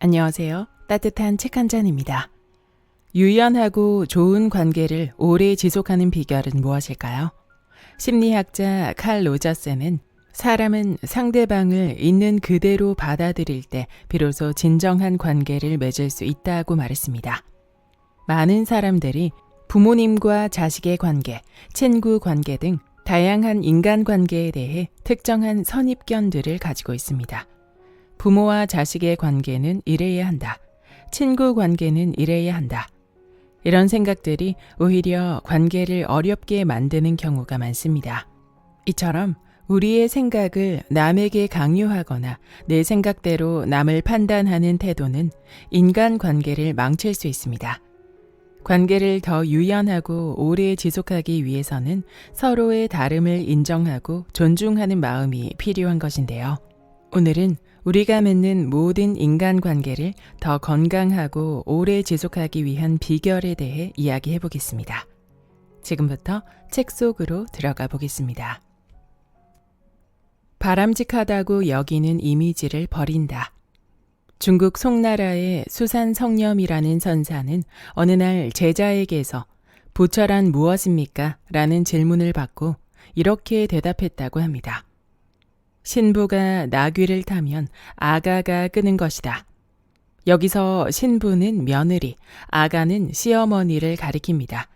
안녕하세요. 따뜻한 책 한 잔입니다. 유연하고 좋은 관계를 오래 지속하는 비결은 무엇일까요? 심리학자 칼 로저스는 사람은 상대방을 있는 그대로 받아들일 때 비로소 진정한 관계를 맺을 수 있다고 말했습니다. 많은 사람들이 부모님과 자식의 관계, 친구 관계 등 다양한 인간 관계에 대해 특정한 선입견들을 가지고 있습니다. 부모와 자식의 관계는 이래야 한다. 친구 관계는 이래야 한다. 이런 생각들이 오히려 관계를 어렵게 만드는 경우가 많습니다. 이처럼 우리의 생각을 남에게 강요하거나 내 생각대로 남을 판단하는 태도는 인간 관계를 망칠 수 있습니다. 관계를 더 유연하고 오래 지속하기 위해서는 서로의 다름을 인정하고 존중하는 마음이 필요한 것인데요. 오늘은 우리가 맺는 모든 인간 관계를 더 건강하고 오래 지속하기 위한 비결에 대해 이야기해 보겠습니다. 지금부터 책 속으로 들어가 보겠습니다. 바람직하다고 여기는 이미지를 버린다. 중국 송나라의 수산 성념이라는 선사는 어느 날 제자에게서 부처란 무엇입니까? 라는 질문을 받고 이렇게 대답했다고 합니다. 신부가 나귀를 타면 아가가 끄는 것이다. 여기서 신부는 며느리, 아가는 시어머니를 가리킵니다.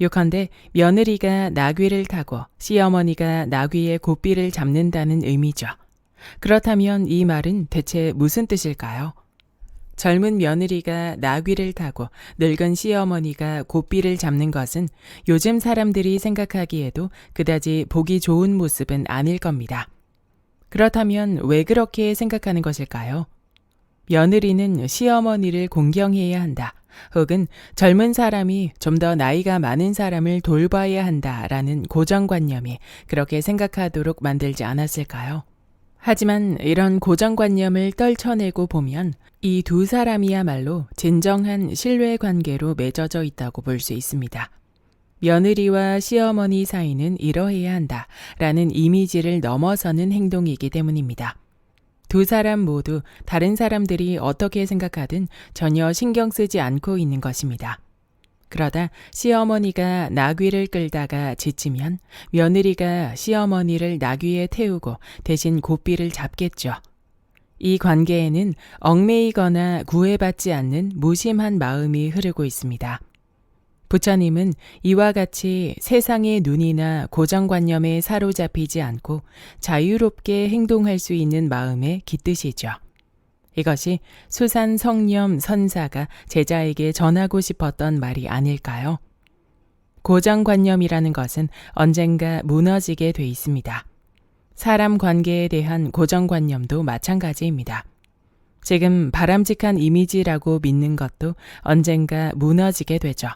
요컨대 며느리가 나귀를 타고 시어머니가 나귀의 고삐를 잡는다는 의미죠. 그렇다면 이 말은 대체 무슨 뜻일까요? 젊은 며느리가 나귀를 타고 늙은 시어머니가 고삐를 잡는 것은 요즘 사람들이 생각하기에도 그다지 보기 좋은 모습은 아닐 겁니다. 그렇다면 왜 그렇게 생각하는 것일까요? 며느리는 시어머니를 공경해야 한다. 혹은 젊은 사람이 좀 더 나이가 많은 사람을 돌봐야 한다라는 고정관념이 그렇게 생각하도록 만들지 않았을까요? 하지만 이런 고정관념을 떨쳐내고 보면 이 두 사람이야말로 진정한 신뢰 관계로 맺어져 있다고 볼 수 있습니다. 며느리와 시어머니 사이는 이러해야 한다 라는 이미지를 넘어서는 행동이기 때문입니다. 두 사람 모두 다른 사람들이 어떻게 생각하든 전혀 신경 쓰지 않고 있는 것입니다. 그러다 시어머니가 나귀를 끌다가 지치면 며느리가 시어머니를 나귀에 태우고 대신 고삐를 잡겠죠. 이 관계에는 얽매이거나 구애받지 않는 무심한 마음이 흐르고 있습니다. 부처님은 이와 같이 세상의 눈이나 고정관념에 사로잡히지 않고 자유롭게 행동할 수 있는 마음에 깃드시죠. 이것이 수산 성념 선사가 제자에게 전하고 싶었던 말이 아닐까요? 고정관념이라는 것은 언젠가 무너지게 돼 있습니다. 사람 관계에 대한 고정관념도 마찬가지입니다. 지금 바람직한 이미지라고 믿는 것도 언젠가 무너지게 되죠.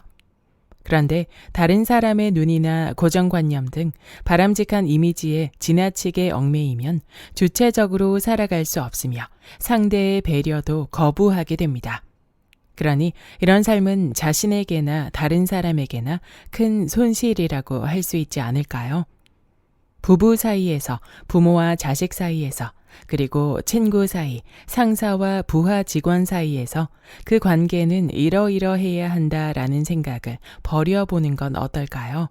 그런데 다른 사람의 눈이나 고정관념 등 바람직한 이미지에 지나치게 얽매이면 주체적으로 살아갈 수 없으며 상대의 배려도 거부하게 됩니다. 그러니 이런 삶은 자신에게나 다른 사람에게나 큰 손실이라고 할 수 있지 않을까요? 부부 사이에서, 부모와 자식 사이에서, 그리고 친구 사이, 상사와 부하 직원 사이에서 그 관계는 이러이러해야 한다라는 생각을 버려보는 건 어떨까요?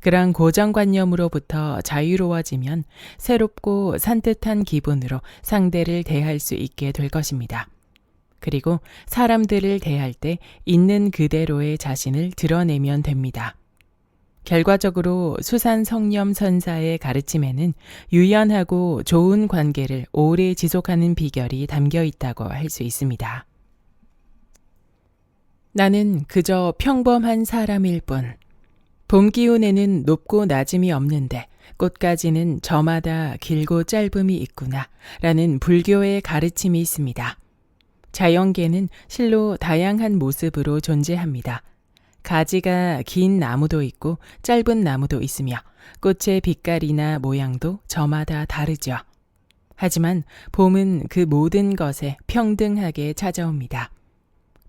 그런 고정관념으로부터 자유로워지면 새롭고 산뜻한 기분으로 상대를 대할 수 있게 될 것입니다. 그리고 사람들을 대할 때 있는 그대로의 자신을 드러내면 됩니다. 결과적으로 수산 성념 선사의 가르침에는 유연하고 좋은 관계를 오래 지속하는 비결이 담겨 있다고 할 수 있습니다. 나는 그저 평범한 사람일 뿐. 봄 기운에는 높고 낮음이 없는데 꽃가지는 저마다 길고 짧음이 있구나. 라는 불교의 가르침이 있습니다. 자연계는 실로 다양한 모습으로 존재합니다. 가지가 긴 나무도 있고 짧은 나무도 있으며 꽃의 빛깔이나 모양도 저마다 다르죠. 하지만 봄은 그 모든 것에 평등하게 찾아옵니다.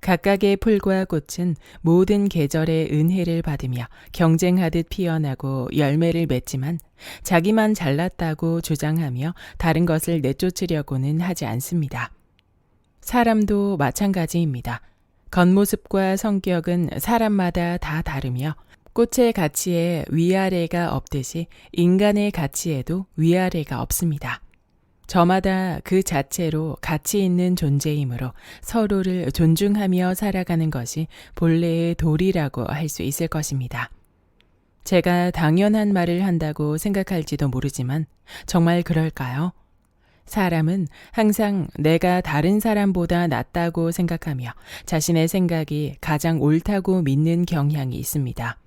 각각의 풀과 꽃은 모든 계절의 은혜를 받으며 경쟁하듯 피어나고 열매를 맺지만 자기만 잘났다고 주장하며 다른 것을 내쫓으려고는 하지 않습니다. 사람도 마찬가지입니다. 겉모습과 성격은 사람마다 다 다르며 꽃의 가치에 위아래가 없듯이 인간의 가치에도 위아래가 없습니다. 저마다 그 자체로 가치 있는 존재이므로 서로를 존중하며 살아가는 것이 본래의 도리라고 할 수 있을 것입니다. 제가 당연한 말을 한다고 생각할지도 모르지만 정말 그럴까요? 사람은 항상 내가 다른 사람보다 낫다고 생각하며 자신의 생각이 가장 옳다고 믿는 경향이 있습니다.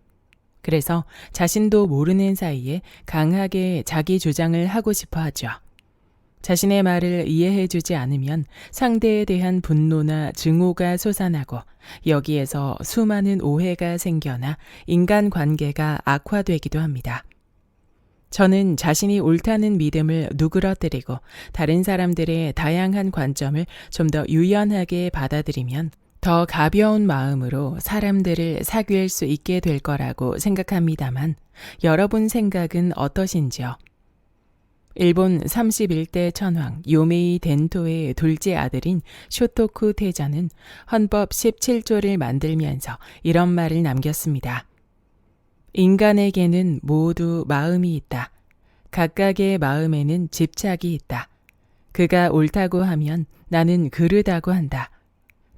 그래서 자신도 모르는 사이에 강하게 자기 주장을 하고 싶어 하죠. 자신의 말을 이해해 주지 않으면 상대에 대한 분노나 증오가 솟아나고 여기에서 수많은 오해가 생겨나 인간 관계가 악화되기도 합니다. 저는 자신이 옳다는 믿음을 누그러뜨리고 다른 사람들의 다양한 관점을 좀 더 유연하게 받아들이면 더 가벼운 마음으로 사람들을 사귈 수 있게 될 거라고 생각합니다만 여러분 생각은 어떠신지요? 일본 31대 천황 요메이 덴토의 둘째 아들인 쇼토쿠 태자는 헌법 17조를 만들면서 이런 말을 남겼습니다. 인간에게는 모두 마음이 있다. 각각의 마음에는 집착이 있다. 그가 옳다고 하면 나는 그르다고 한다.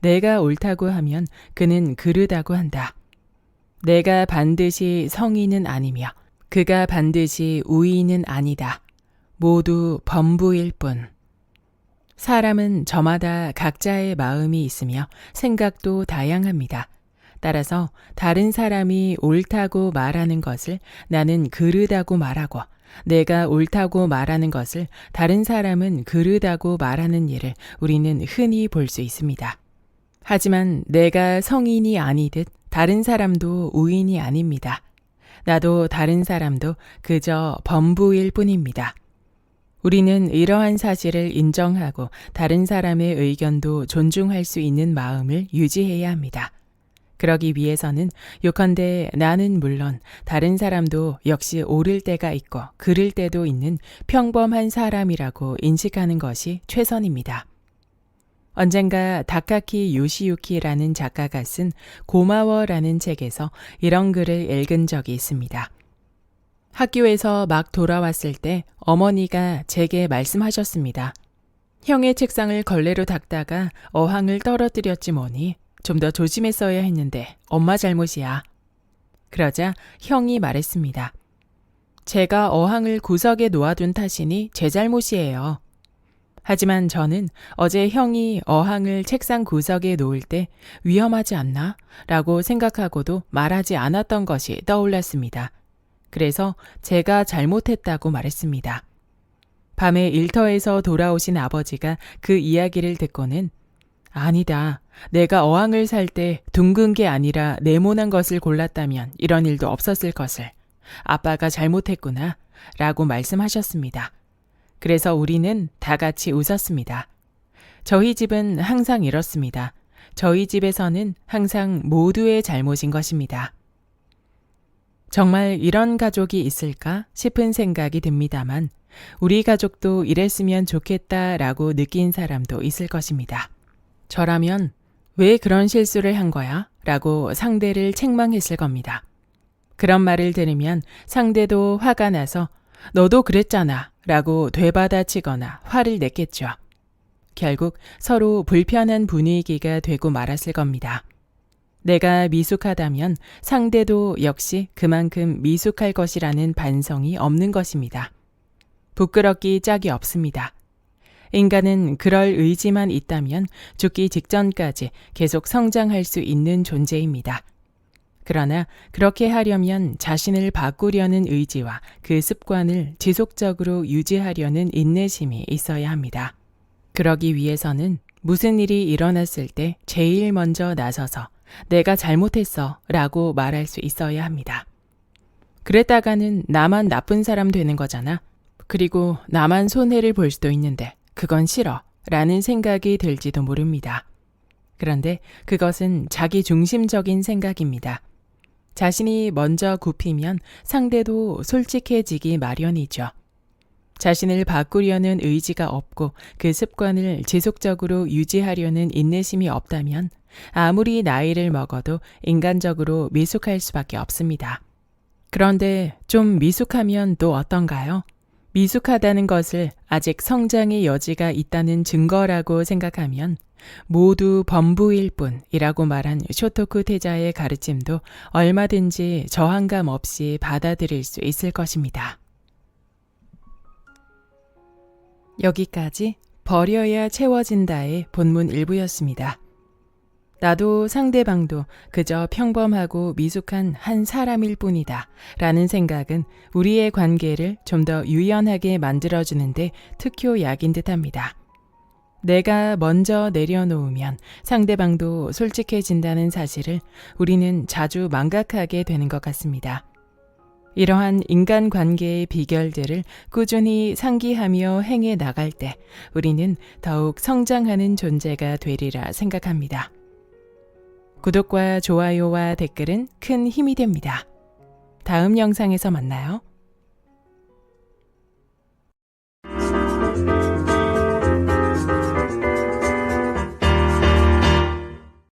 내가 옳다고 하면 그는 그르다고 한다. 내가 반드시 성인은 아니며 그가 반드시 우인은 아니다. 모두 범부일 뿐. 사람은 저마다 각자의 마음이 있으며 생각도 다양합니다. 따라서 다른 사람이 옳다고 말하는 것을 나는 그르다고 말하고 내가 옳다고 말하는 것을 다른 사람은 그르다고 말하는 일을 우리는 흔히 볼 수 있습니다. 하지만 내가 성인이 아니듯 다른 사람도 우인이 아닙니다. 나도 다른 사람도 그저 범부일 뿐입니다. 우리는 이러한 사실을 인정하고 다른 사람의 의견도 존중할 수 있는 마음을 유지해야 합니다. 그러기 위해서는 요컨대 나는 물론 다른 사람도 역시 옳을 때가 있고 그를 때도 있는 평범한 사람이라고 인식하는 것이 최선입니다. 언젠가 다카키 요시유키라는 작가가 쓴 고마워라는 책에서 이런 글을 읽은 적이 있습니다. 학교에서 막 돌아왔을 때 어머니가 제게 말씀하셨습니다. 형의 책상을 걸레로 닦다가 어항을 떨어뜨렸지 뭐니 좀 더 조심했어야 했는데 엄마 잘못이야. 그러자 형이 말했습니다. 제가 어항을 구석에 놓아둔 탓이니 제 잘못이에요. 하지만 저는 어제 형이 어항을 책상 구석에 놓을 때 위험하지 않나? 라고 생각하고도 말하지 않았던 것이 떠올랐습니다. 그래서 제가 잘못했다고 말했습니다. 밤에 일터에서 돌아오신 아버지가 그 이야기를 듣고는 아니다. 내가 어항을 살 때 둥근 게 아니라 네모난 것을 골랐다면 이런 일도 없었을 것을. 아빠가 잘못했구나. 라고 말씀하셨습니다. 그래서 우리는 다 같이 웃었습니다. 저희 집은 항상 이렇습니다. 저희 집에서는 항상 모두의 잘못인 것입니다. 정말 이런 가족이 있을까 싶은 생각이 듭니다만 우리 가족도 이랬으면 좋겠다라고 느낀 사람도 있을 것입니다. 저라면 왜 그런 실수를 한 거야? 라고 상대를 책망했을 겁니다. 그런 말을 들으면 상대도 화가 나서 너도 그랬잖아 라고 되받아치거나 화를 냈겠죠. 결국 서로 불편한 분위기가 되고 말았을 겁니다. 내가 미숙하다면 상대도 역시 그만큼 미숙할 것이라는 반성이 없는 것입니다. 부끄럽기 짝이 없습니다. 인간은 그럴 의지만 있다면 죽기 직전까지 계속 성장할 수 있는 존재입니다. 그러나 그렇게 하려면 자신을 바꾸려는 의지와 그 습관을 지속적으로 유지하려는 인내심이 있어야 합니다. 그러기 위해서는 무슨 일이 일어났을 때 제일 먼저 나서서 내가 잘못했어 라고 말할 수 있어야 합니다. 그랬다가는 나만 나쁜 사람 되는 거잖아. 그리고 나만 손해를 볼 수도 있는데 그건 싫어 라는 생각이 들지도 모릅니다. 그런데 그것은 자기 중심적인 생각입니다. 자신이 먼저 굽히면 상대도 솔직해지기 마련이죠. 자신을 바꾸려는 의지가 없고 그 습관을 지속적으로 유지하려는 인내심이 없다면 아무리 나이를 먹어도 인간적으로 미숙할 수밖에 없습니다. 그런데 좀 미숙하면 또 어떤가요? 미숙하다는 것을 아직 성장의 여지가 있다는 증거라고 생각하면 모두 범부일 뿐이라고 말한 쇼토쿠 태자의 가르침도 얼마든지 저항감 없이 받아들일 수 있을 것입니다. 여기까지 버려야 채워진다의 본문 일부였습니다. 나도 상대방도 그저 평범하고 미숙한 한 사람일 뿐이다. 라는 생각은 우리의 관계를 좀 더 유연하게 만들어주는데 특효약인 듯 합니다. 내가 먼저 내려놓으면 상대방도 솔직해진다는 사실을 우리는 자주 망각하게 되는 것 같습니다. 이러한 인간 관계의 비결들을 꾸준히 상기하며 행해 나갈 때 우리는 더욱 성장하는 존재가 되리라 생각합니다. 구독과 좋아요와 댓글은 큰 힘이 됩니다. 다음 영상에서 만나요.